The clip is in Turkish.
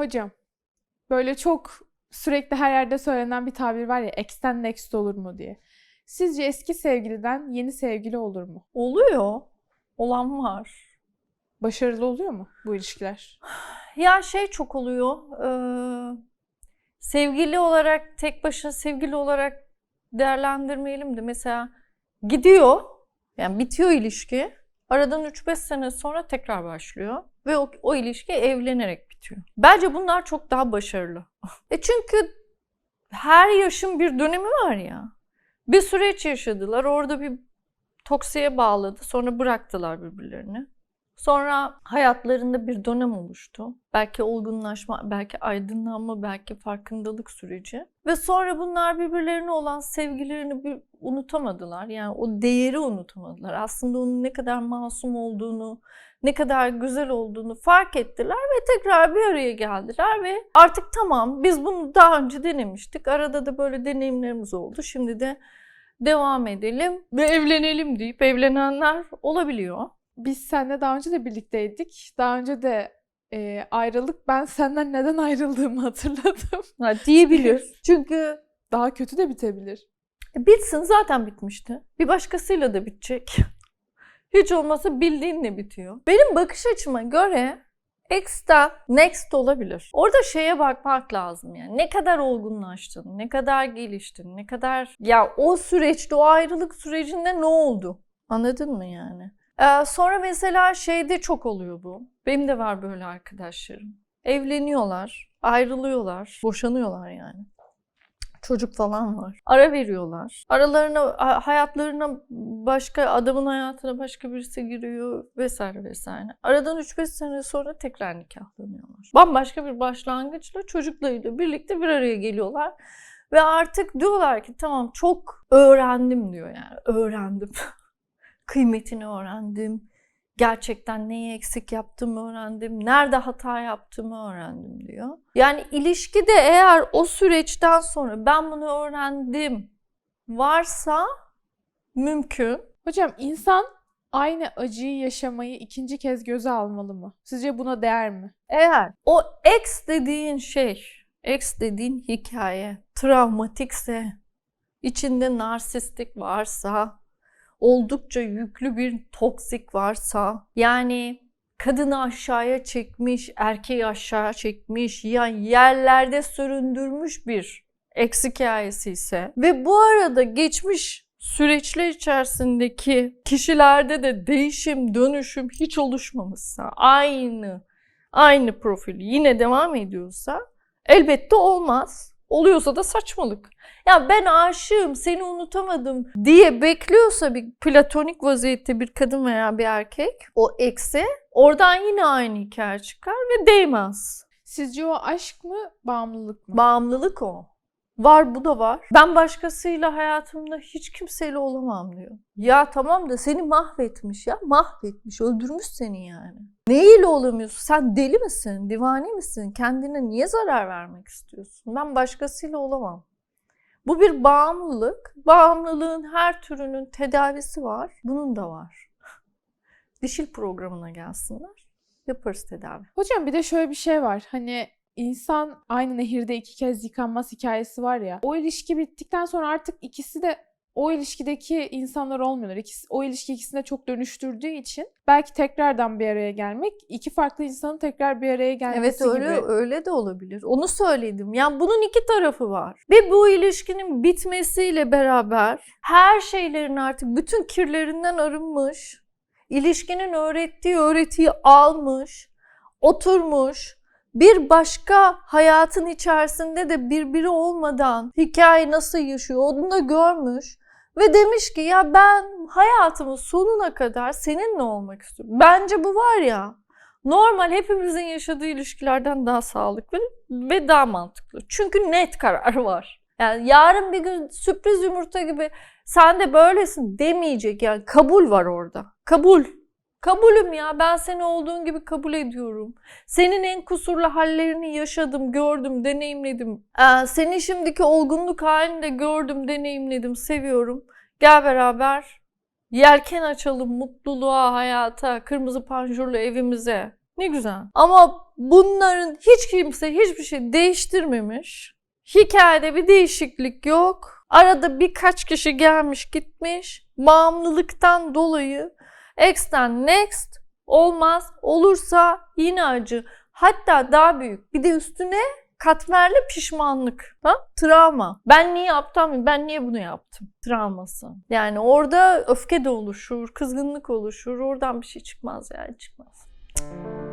Hocam, böyle çok sürekli her yerde söylenen bir tabir var ya, ex'ten next olur mu diye. Sizce eski sevgiliden yeni sevgili olur mu? Oluyor. Olan var. Başarılı oluyor mu bu ilişkiler? Ya şey çok oluyor. eee, sevgili olarak tek başına sevgili olarak değerlendirmeyelim de mesela gidiyor. Yani bitiyor ilişki. Aradan 3-5 sene sonra tekrar başlıyor. Ve o, o ilişki evlenerek bitiyor. Bence bunlar çok daha başarılı. E çünkü her yaşın bir dönemi var ya. Bir süreç yaşadılar. Orada bir toksiye bağladı. Sonra bıraktılar birbirlerini. Sonra hayatlarında bir dönem oluştu. Belki olgunlaşma, belki aydınlanma, belki farkındalık süreci. Ve sonra bunlar birbirlerine olan sevgilerini bir unutamadılar. Yani o değeri unutamadılar. Aslında onun ne kadar masum olduğunu, ne kadar güzel olduğunu fark ettiler ve tekrar bir araya geldiler ve artık tamam biz bunu daha önce denemiştik. Arada da böyle deneyimlerimiz oldu. Şimdi de devam edelim ve evlenelim deyip evlenenler olabiliyor. Biz seninle daha önce de birlikteydik. Daha önce de e, ayrılık. Ben senden neden ayrıldığımı hatırladım. Ha, diyebilir. Çünkü Daha kötü de bitebilir. E, bitsin zaten bitmişti. Bir başkasıyla da bitecek. Hiç olmazsa bildiğinle bitiyor. Benim bakış açıma göre X'ten next olabilir. Orada şeye bakmak lazım yani. Ne kadar olgunlaştın, ne kadar geliştin, ne kadar... Ya o süreçte, o ayrılık sürecinde ne oldu? Anladın mı yani? Ee, sonra mesela şeyde çok oluyor bu. Benim de var böyle arkadaşlarım. Evleniyorlar, ayrılıyorlar, boşanıyorlar yani çocuk falan var. Ara veriyorlar. Aralarına, ha- hayatlarına başka, adamın hayatına başka birisi giriyor vesaire vesaire. Aradan 3-5 sene sonra tekrar nikahlanıyorlar. Bambaşka bir başlangıçla çocuklarıyla birlikte bir araya geliyorlar. Ve artık diyorlar ki tamam çok öğrendim diyor yani. Öğrendim. Kıymetini öğrendim. Gerçekten neyi eksik yaptığımı öğrendim. Nerede hata yaptığımı öğrendim diyor. Yani ilişkide eğer o süreçten sonra ben bunu öğrendim varsa mümkün. Hocam insan aynı acıyı yaşamayı ikinci kez göze almalı mı? Sizce buna değer mi? Eğer o ex dediğin şey, ex dediğin hikaye travmatikse, içinde narsistik varsa, oldukça yüklü bir toksik varsa, yani kadını aşağıya çekmiş, erkeği aşağı çekmiş, yani yerlerde süründürmüş bir ex hikayesi ise ve bu arada geçmiş süreçler içerisindeki kişilerde de değişim, dönüşüm hiç oluşmamışsa, aynı aynı profil yine devam ediyorsa elbette olmaz. Oluyorsa da saçmalık. Ya ben aşığım, seni unutamadım diye bekliyorsa bir platonik vaziyette bir kadın veya bir erkek o eksi oradan yine aynı hikaye çıkar ve değmez. Sizce o aşk mı, bağımlılık mı? Bağımlılık o. Var bu da var. Ben başkasıyla hayatımda hiç kimseyle olamam diyor. Ya tamam da seni mahvetmiş ya. Mahvetmiş, öldürmüş seni yani. Neyle olamıyorsun? Sen deli misin? Divane misin? Kendine niye zarar vermek istiyorsun? Ben başkasıyla olamam. Bu bir bağımlılık. Bağımlılığın her türünün tedavisi var. Bunun da var. Dişil programına gelsinler. Yaparız tedavi. Hocam bir de şöyle bir şey var. Hani insan aynı nehirde iki kez yıkanmaz hikayesi var ya. O ilişki bittikten sonra artık ikisi de o ilişkideki insanlar olmuyorlar. İkisi, o ilişki ikisini de çok dönüştürdüğü için belki tekrardan bir araya gelmek, iki farklı insanın tekrar bir araya gelmesi Evet öyle gibi. öyle de olabilir. Onu söyledim. Yani bunun iki tarafı var. Ve bu ilişkinin bitmesiyle beraber her şeylerin artık bütün kirlerinden arınmış, ilişkinin öğrettiği öğretiyi almış, oturmuş, bir başka hayatın içerisinde de birbiri olmadan hikaye nasıl yaşıyor onu da görmüş ve demiş ki ya ben hayatımın sonuna kadar seninle olmak istiyorum. Bence bu var ya normal hepimizin yaşadığı ilişkilerden daha sağlıklı ve daha mantıklı. Çünkü net karar var. Yani yarın bir gün sürpriz yumurta gibi sen de böylesin demeyecek yani kabul var orada. Kabul. Kabulüm ya ben seni olduğun gibi kabul ediyorum. Senin en kusurlu hallerini yaşadım, gördüm, deneyimledim. Ee, senin şimdiki olgunluk halini de gördüm, deneyimledim, seviyorum. Gel beraber yelken açalım mutluluğa, hayata, kırmızı panjurlu evimize. Ne güzel. Ama bunların hiç kimse hiçbir şey değiştirmemiş. Hikayede bir değişiklik yok. Arada birkaç kişi gelmiş gitmiş. Bağımlılıktan dolayı X'ten next olmaz. Olursa yine acı. Hatta daha büyük. Bir de üstüne katmerli pişmanlık. Ha? Travma. Ben niye yaptım? Ben niye bunu yaptım? Travması. Yani orada öfke de oluşur, kızgınlık oluşur. Oradan bir şey çıkmaz yani çıkmaz. Müzik